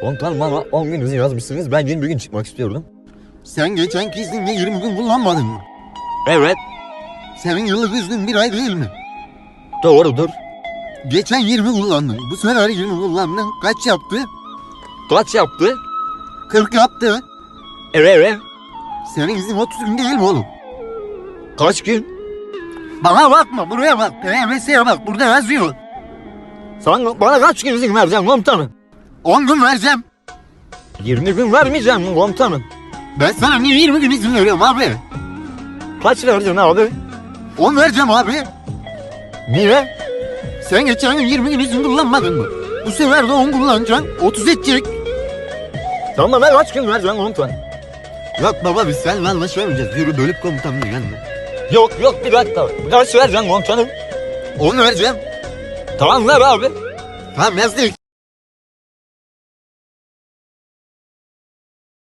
Komutanım bana 10 gün izin yazmışsınız. Ben 21 gün çıkmak istiyorum. Sen geçen iznini 20 gün kullanmadın mı? Evet. Senin yıllık iznin bir ay değil mi? Doğrudur. Geçen 20 kullandın. Bu sefer 20 kullandın. Kaç yaptı? Kaç yaptı? 40 yaptı. Evet evet. Senin iznin 30 gün değil mi oğlum? Kaç gün? Bana bakma buraya bak. PMS'ye bak burada yazıyor. Sen bana kaç gün izin vereceksin komutanım? 10 gün vereceğim. 20 gün vermeyeceğim komutanım? Ben sana niye 20 gün izin veriyorum abi? Kaç vereceksin abi? 10 vereceğim abi. Niye? Sen geçen gün 20 gün izin kullanmadın mı? Bu sefer de 10 kullanacaksın. 30 edecek. Sen bana kaç gün vereceksin komutanım? Yok baba biz seninle anlaşamayacağız. Yürü bölük komutanlığı gelme. Yok yok bir dakika. Kaç vereceksin komutanım? 10 vereceğim. Tamam ver abi. Tamam yazdık.